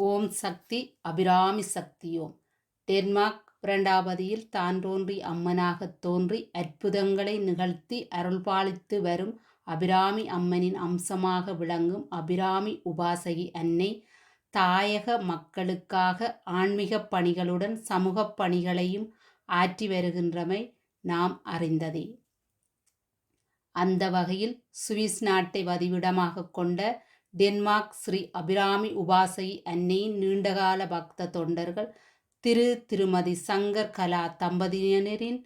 ஓம் சக்தி Abirami சக்தியோம் Denmark பிரண்டாபதியில் தான் தோன்றி அம்மனாகத் தோன்றி அற்புதங்களை நிகழ்த்தி அருள்பாலித்து வரும் அபிராமி அம்மனின் அம்சமாக விளங்கும் அபிராமி உபாசகி அன்னை தாயக மக்களுக்காக ஆன்மீக பணிகளுடன் சமூக பணிகளையும் ஆற்றி வருகின்றமை நாம் அறிந்ததே. அந்த வகையில் சுவிஸ் நாட்டை வதிவிடமாக கொண்ட டென்மார்க் ஸ்ரீ அபிராமி உபாசகி அன்னையின் நீண்டகால பக்த தொண்டர்கள் திரு திருமதி சங்கர் கலா தம்பதியினரின்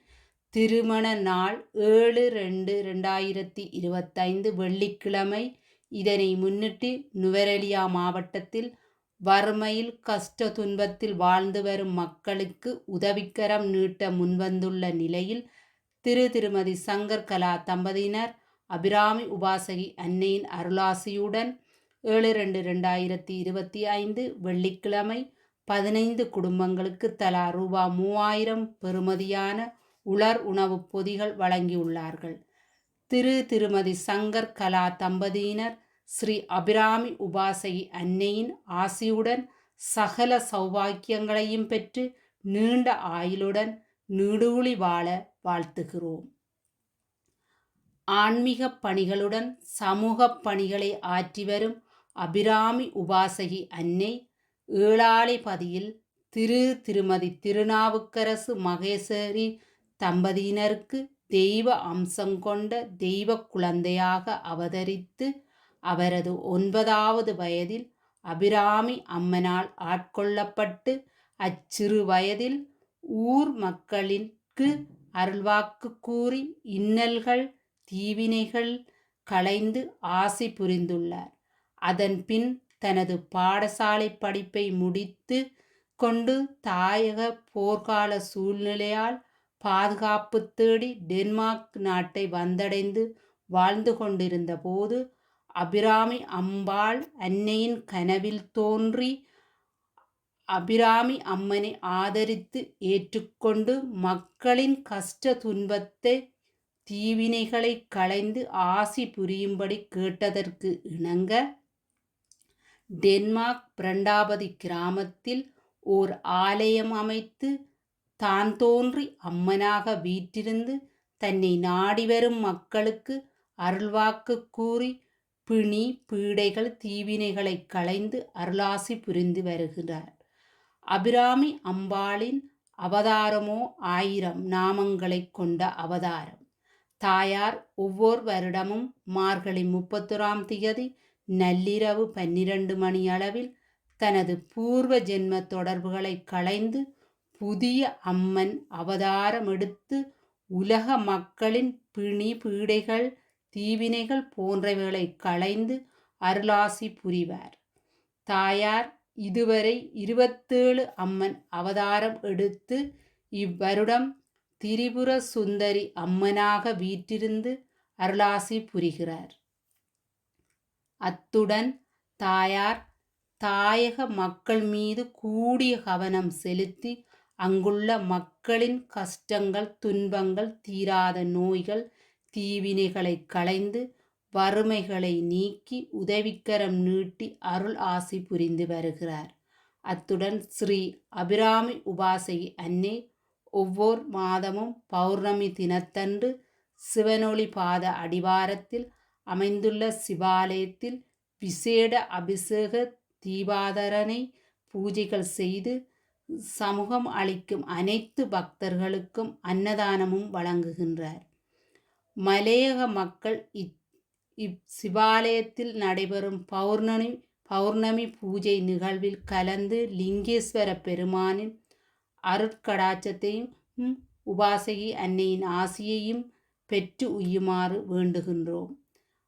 திருமண நாள் ஏழு ரெண்டு ரெண்டாயிரத்தி இருபத்தைந்து வெள்ளிக்கிழமை. இதனை முன்னிட்டு நுவரெலியா மாவட்டத்தில் வறுமையில் கஷ்ட துன்பத்தில் வாழ்ந்து வரும் மக்களுக்கு உதவிக்கரம் நீட்ட முன்வந்துள்ள நிலையில் திரு திருமதி சங்கர் கலா தம்பதியினர் அபிராமி உபாசகி அன்னையின் அருளாசியுடன் ஏழு ரெண்டு ரெண்டாயிரத்தி இருபத்தி ஐந்து வெள்ளிக்கிழமை பதினைந்து குடும்பங்களுக்கு தலா ரூபா மூவாயிரம் பெறுமதியான உலர் உணவுப் பொதிகள் வழங்கியுள்ளார்கள். திரு திருமதி சங்கர் கலா தம்பதியினர் ஸ்ரீ அபிராமி உபாசகி அன்னையின் ஆசியுடன் சகல சௌபாக்கியங்களையும் பெற்று நீண்ட ஆயுளுடன் நீடூழி வாழ வாழ்த்துகிறோம். ஆன்மீக பணிகளுடன் சமூக பணிகளை ஆற்றி வரும் அபிராமி உபாசகி அன்னை ஏழாளிபதியில் திரு திருமதி திருநாவுக்கரசு மகேஸ்வரி தம்பதியினருக்கு தெய்வ அம்சம் கொண்ட தெய்வ குழந்தையாக அவதரித்து அவரது ஒன்பதாவது வயதில் அபிராமி அம்மனால் ஆட்கொள்ளப்பட்டு அச்சிறு வயதில் ஊர் மக்களிற்கு அருள்வாக்கு கூறி இன்னல்கள் தீவினைகள் களைந்து ஆசி புரிந்துள்ளார். அதன்பின் தனது பாடசாலை படிப்பை முடித்து கொண்டு தாயக போர்க்கால சூழ்நிலையால் பாதுகாப்பு தேடி டென்மார்க் நாட்டை வந்தடைந்து வாழ்ந்து கொண்டிருந்த போது அபிராமி அம்பாள் அன்னையின் கனவில் தோன்றி அபிராமி அம்மனை ஆதரித்து ஏற்றுக்கொண்டு மக்களின் கஷ்ட துன்பத்தை தீவினைகளை களைந்து ஆசி புரியும்படி கேட்டதற்கு இணங்க டென்மார்க் பிரண்டாபதி கிராமத்தில் ஓர் ஆலயம் அமைத்து தான் தோன்றி அம்மனாக வீற்றிருந்து தன்னை நாடி வரும் மக்களுக்கு அருள்வாக்கு கூறி பிணி பீடைகள் தீவினைகளை களைந்து அருளாசி புரிந்து வருகிறார். அபிராமி அம்பாளின் அவதாரமோ ஆயிரம் நாமங்களை கொண்ட அவதாரம். தாயார் ஒவ்வொரு வருடமும் மார்கழி முப்பத்தொராம் திகதி நள்ளிரவு பன்னிரண்டு மணி அளவில் தனது பூர்வ ஜென்ம தொடர்புகளை களைந்து புதிய அம்மன் அவதாரம் எடுத்து உலக மக்களின் பிணி பீடைகள் தீவினைகள் போன்றவைகளை களைந்து அருளாசி புரிவார். தாயார் இதுவரை இருபத்தேழு அம்மன் அவதாரம் எடுத்து இவ்வருடம் திரிபுர சுந்தரி அம்மனாக வீற்றிருந்து அருளாசி புரிகிறார். அத்துடன் தாயார் தாயக மக்கள் மீது கூடிய கவனம் செலுத்தி அங்குள்ள மக்களின் கஷ்டங்கள் துன்பங்கள் தீராத நோய்கள் தீவினைகளை களைந்து வறுமைகளை நீக்கி உதவிக்கரம் நீட்டி அருள் ஆசி புரிந்து வருகிறார். அத்துடன் ஸ்ரீ அபிராமி உபாசகி அன்னை ஒவ்வொரு மாதமும் பௌர்ணமி தினத்தன்று சிவனொளி பாத அடிவாரத்தில் அமைந்துள்ள சிவாலயத்தில் விசேட அபிஷேக தீபாதரனை பூஜைகள் செய்து சமூகம் அளிக்கும் அனைத்து பக்தர்களுக்கும் அன்னதானமும் வழங்குகின்றார். மலையக மக்கள் இச் சிவாலயத்தில் நடைபெறும் பௌர்ணமி பௌர்ணமி பூஜை நிகழ்வில் கலந்து லிங்கேஸ்வர பெருமானின் அருட்கடாச்சத்தையும் உபாசகி அன்னையின் ஆசியையும் பெற்று உய்யுமாறு வேண்டுகின்றோம்.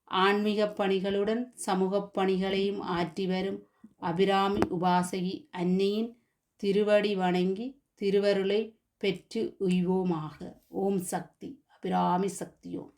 ஆன்மீக பணிகளுடன் சமூக பணிகளையும் ஆற்றி வரும் அபிராமி உபாசகி அன்னையின் திருவடி வணங்கி திருவருளை பெற்று உய்வோமாக. ஓம் சக்தி. அபிராமி சக்தியோம்